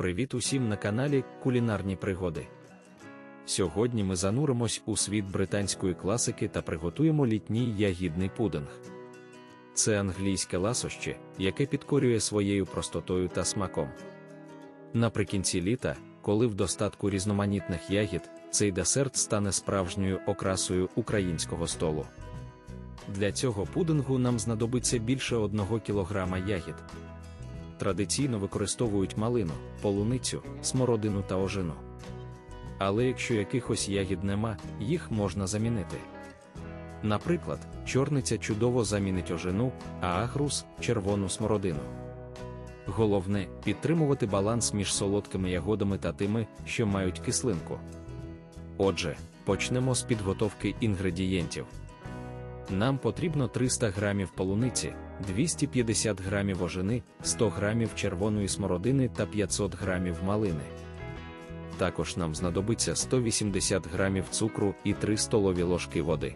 Привіт усім на каналі Кулінарні пригоди. Сьогодні ми зануримось у світ британської класики та приготуємо літній ягідний пудинг. Це англійське ласощі, яке підкорює своєю простотою та смаком. Наприкінці літа, коли в достатку різноманітних ягід, цей десерт стане справжньою окрасою українського столу. Для цього пудингу нам знадобиться більше 1 кг ягід. Традиційно використовують малину, полуницю, смородину та ожину. Але якщо якихось ягід нема, їх можна замінити. Наприклад, чорниця чудово замінить ожину, а агрус червону смородину. Головне підтримувати баланс між солодкими ягодами та тими, що мають кислинку. Отже, почнемо з підготовки інгредієнтів. Нам потрібно 300 грамів полуниці, 250 грамів ожини, 100 грамів червоної смородини та 500 грамів малини. Також нам знадобиться 180 грамів цукру і 3 столові ложки води.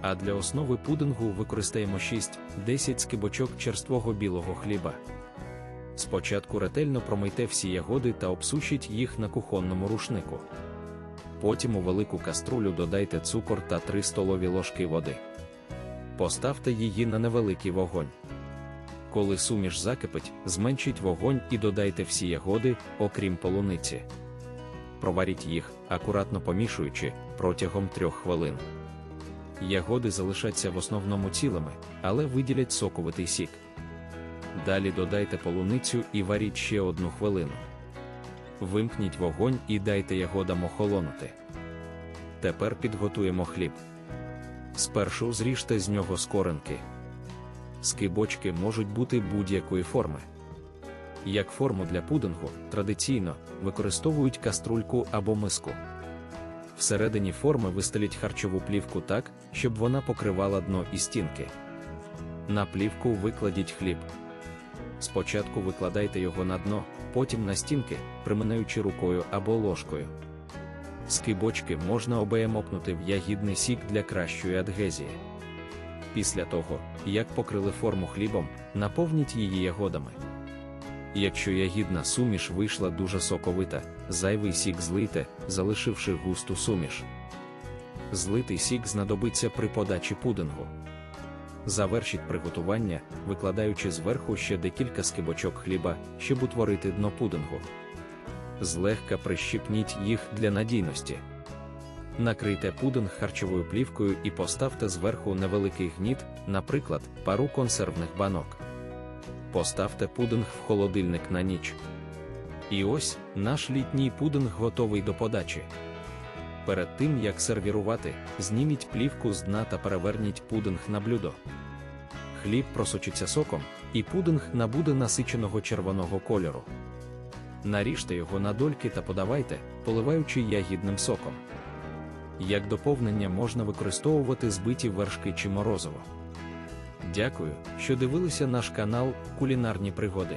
А для основи пудингу використаємо 6-10 скибочок черствого білого хліба. Спочатку ретельно промийте всі ягоди та обсушіть їх на кухонному рушнику. Потім у велику каструлю додайте цукор та 3 столові ложки води. Поставте її на невеликий вогонь. Коли суміш закипить, зменшіть вогонь і додайте всі ягоди, окрім полуниці. Проваріть їх, акуратно помішуючи, протягом 3 хвилин. Ягоди залишаться в основному цілими, але виділять соковитий сік. Далі додайте полуницю і варіть ще одну хвилину. Вимкніть вогонь і дайте ягодам охолонути. Тепер підготуємо хліб. Спершу зріжте з нього скоринки. Скибочки можуть бути будь-якої форми. Як форму для пудингу традиційно використовують каструльку або миску. Всередині форми вистеліть харчову плівку так, щоб вона покривала дно і стінки. На плівку викладіть хліб. Спочатку викладайте його на дно, потім на стінки, приминаючи рукою або ложкою. Скибочки можна обеємопнути в ягідний сік для кращої адгезії. Після того, як покрили форму хлібом, наповніть її ягодами. Якщо ягідна суміш вийшла дуже соковита, зайвий сік злийте, залишивши густу суміш. Злитий сік знадобиться при подачі пудингу. Завершіть приготування, викладаючи зверху ще декілька скибочок хліба, щоб утворити дно пудингу. Злегка прищипніть їх для надійності. Накрийте пудинг харчовою плівкою і поставте зверху невеликий гніт, наприклад, пару консервних банок. Поставте пудинг в холодильник на ніч. І ось наш літній пудинг готовий до подачі. Перед тим як сервірувати, зніміть плівку з дна та переверніть пудинг на блюдо. Хліб просочиться соком, і пудинг набуде насиченого червоного кольору. Наріжте його на дольки та подавайте, поливаючи ягідним соком. Як доповнення можна використовувати збиті вершки чи морозиво. Дякую, що дивилися наш канал Кулінарні пригоди.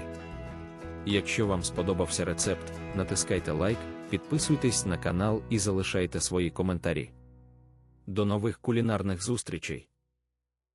Якщо вам сподобався рецепт, натискайте лайк, підписуйтесь на канал і залишайте свої коментарі. До нових кулінарних зустрічей!